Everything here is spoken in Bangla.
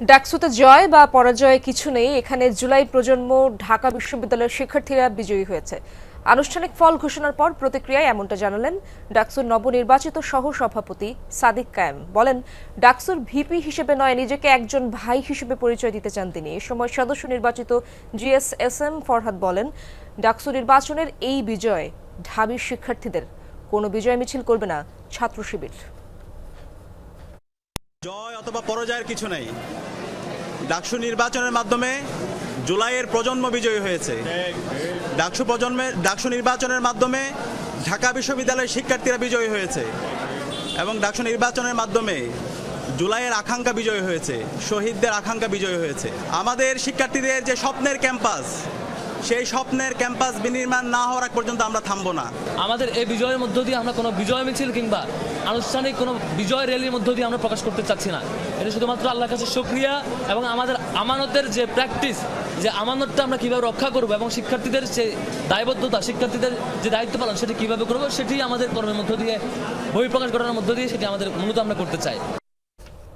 ডাকসুতে জয় বা পরাজয় কিছু নেই। এখানে জুলাই প্রজন্ম ঢাকা বিশ্ববিদ্যালয়ের শিক্ষার্থীরা বিজয়ী হয়েছে। আনুষ্ঠানিক ফল ঘোষণার পর প্রতিক্রিয়ায় এমনটা জানালেন ডাকসুর নবনির্বাচিত সহ সভাপতি সাদিক কায়েম। বলেন, ডাকসুর ভিপি হিসেবে নয়, নিজেকে একজন ভাই হিসেবে পরিচয় দিতে চান তিনি। এ সময় সদস্য নির্বাচিত জিএস এস এম ফরহাদ বলেন, ডাকসু নির্বাচনের এই বিজয় ঢাবির শিক্ষার্থীদের। কোনো বিজয় মিছিল করবে না ছাত্র শিবির। জয় অথবা পরাজয়ের কিছু নেই। ডাকসু নির্বাচনের মাধ্যমে জুলাইয়ের প্রজন্ম বিজয়ী হয়েছে। ডাকসু প্রজন্মের ডাকসু নির্বাচনের মাধ্যমে ঢাকা বিশ্ববিদ্যালয়ের শিক্ষার্থীরা বিজয়ী হয়েছে এবং ডাকসু নির্বাচনের মাধ্যমে জুলাইয়ের আকাঙ্ক্ষা বিজয়ী হয়েছে, শহীদদের আকাঙ্ক্ষা বিজয়ী হয়েছে। আমাদের শিক্ষার্থীদের যে স্বপ্নের ক্যাম্পাস সেই স্বপ্নের ক্যাম্পাস বিনির্মাণ না হওয়ার পর্যন্ত আমরা থামবো না। আমাদের এই বিজয়ের মধ্য দিয়ে আমরা কোনো বিজয় মিছিল কিংবা আনুষ্ঠানিক কোনো বিজয় র্যালির মধ্য দিয়ে আমরা প্রকাশ করতে চাচ্ছি না। এটা শুধুমাত্র আল্লাহর কাছে সক্রিয়া এবং আমাদের আমানতের যে প্র্যাকটিস যে আমানতটা আমরা কীভাবে রক্ষা করব এবং শিক্ষার্থীদের যে দায়বদ্ধতা, শিক্ষার্থীদের যে দায়িত্ব পালন, সেটি কীভাবে করব, সেটি আমাদের কর্মের মধ্য দিয়ে, বহিঃপ্রকাশ ঘটানোর মধ্য দিয়ে সেটি আমাদের মূলত আমরা করতে চাই।